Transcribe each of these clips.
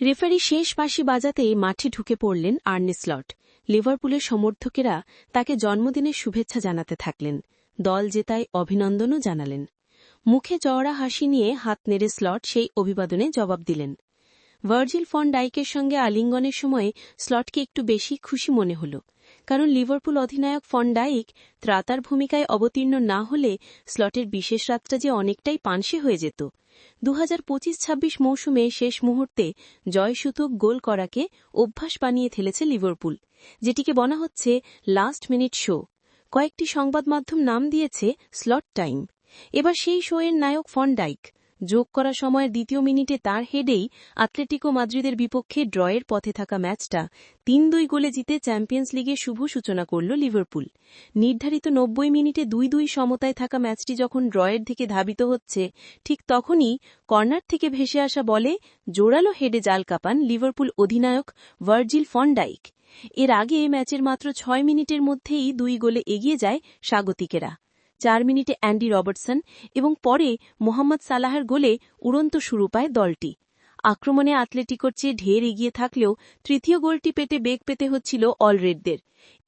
Referee শেষ বাঁশি বাজাতেই মাঠে ঢুকে পড়লেন আর্নে স্লট লিভারপুলের সমর্থকেরা তাকে জন্মদিনের শুভেচ্ছা জানাতে থাকলেন। দল জেতায় অভিনন্দনও জানালেন। মুখে চওড়া হাসি নিয়ে হাত নেড়ে স্লট সেই অভিবাদনে জবাব দিলেন। ভার্জিল ফন ডাইকের সঙ্গে আলিঙ্গনের সময় স্লটকে একটু বেশি খুশি মনে হল। কারণ লিভারপুল অধিনায়ক ফন ডাইক ত্রাতার ভূমিকায় অবতীর্ণ না হলে স্লটের বিশেষ রাতটা যে অনেকটাই পানসে হয়ে যেত। দু হাজার পঁচিশ ছাব্বিশ মৌসুমে শেষ মুহূর্তে জয়সূতক গোল করাকে অভ্যাস বানিয়ে ফেলেছে লিভারপুল, যেটিকে বলা হচ্ছে লাস্ট মিনিট শো। কয়েকটি সংবাদ মাধ্যম নাম দিয়েছে স্লট টাইম। এবার সেই শোয়ের নায়ক ফন ডাইক। যোগ করা সময়ের দ্বিতীয় মিনিটে তার হেডেই আতলেটিকো মাদ্রিদের বিপক্ষে ড্রয়ের পথে থাকা ম্যাচটা তিন দুই গোলে জিতে চ্যাম্পিয়ন্স লিগে শুভ সূচনা করল লিভারপুল। নির্ধারিত নব্বই মিনিটে দুই দুই সমতায় থাকা ম্যাচটি যখন ড্রয়ের দিকে ধাবিত হচ্ছে, ঠিক তখনই কর্নার থেকে ভেসে আসা বলে জোরালো হেডে জাল কাপান লিভারপুল অধিনায়ক ভার্জিল ফন্ডাইক এর আগে ম্যাচের মাত্র ছয় মিনিটের মধ্যেই দুই গোলে এগিয়ে যায় স্বাগতিকেরা। চার মিনিটে অ্যান্ডি রবার্টসন এবং পরে মোহাম্মদ সালাহার গোলে উড়ন্ত শুরু পায় দলটি। আক্রমণে আতলেটিকোর চেয়ে ঢের এগিয়ে থাকলেও তৃতীয় গোলটি পেতে বেগ পেতে হচ্ছিল অলরেডদের।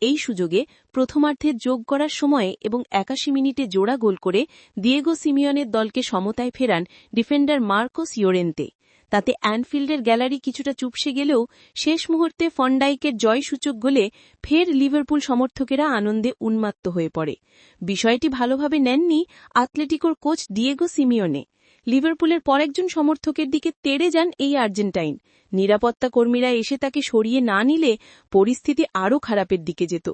এই সুযোগে প্রথমার্ধের যোগ করার সময়ে এবং একাশি মিনিটে জোড়া গোল করে দিয়েগো সিমিয়নের দলকে সমতায় ফেরান ডিফেন্ডার মার্কোস ইয়োরেন্তে। তাতে অ্যানফিল্ডের গ্যালারি কিছুটা চুপসে গেলেও শেষ মুহূর্তে ফন্ডাইকের জয়সূচক গোলে ফের লিভারপুল সমর্থকেরা আনন্দে উন্মাত্ত হয়ে পড়ে। বিষয়টি ভালোভাবে নেননি আতলেটিকোর কোচ ডিয়েগো সিমিওনে। লিভারপুলের পর একজন সমর্থকের দিকে তেড়ে যান এই আর্জেন্টাইন। নিরাপত্তা কর্মীরা এসে তাকে সরিয়ে না নিলে পরিস্থিতি আরও খারাপের দিকে যেত।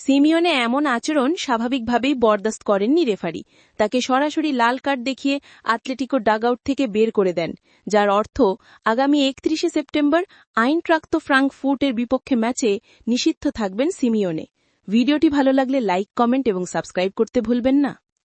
সিমিয়নে এমন আচরণ স্বাভাবিকভাবেই বরদাস্ত করেননি রেফারি। তাকে সরাসরি লাল কার্ড দেখিয়ে আতলেটিকো ডাগআউট থেকে বের করে দেন, যার অর্থ আগামী একত্রিশে সেপ্টেম্বর আইনট্রাক্ত ফ্রাঙ্কফুর্টের বিপক্ষে ম্যাচে নিষিদ্ধ থাকবেন সিমিয়নে। ভিডিওটি ভালো লাগলে লাইক, কমেন্ট এবং সাবস্ক্রাইব করতে ভুলবেন না।